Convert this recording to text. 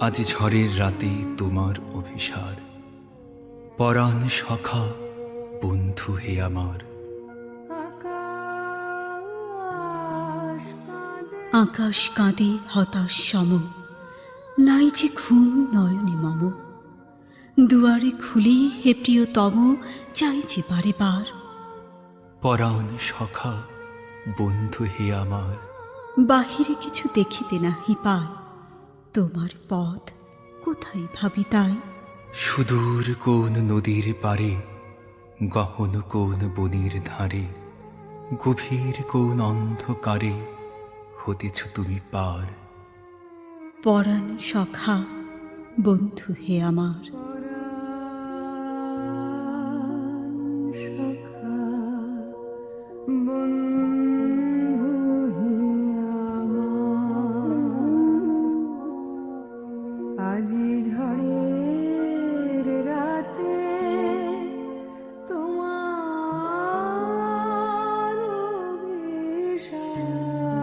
আজ ঝড়ের রাতে তোমার অভিসার। পরাণ সখা বন্ধু হে আমার। আকাশ কাঁদে হতাশ সম। নাই যে ঘুম নয়নে মম। দুয়ারে খুলি হে প্রিয় প্রিয়তম চাইছে বারে বার। পরাণ সখা বন্ধু হে আমার। বাহিরে কিছু দেখিতে নাহি পায়। তোমার পথ কোথায় ভাবি তাই? সুদূর কোন নদীর পারে গহন কোন বনের ধারে গভীর কোন অন্ধকারে হতেছ তুমি পার। পরাণ সখা বন্ধু হে আমার। আজি ঝড়ে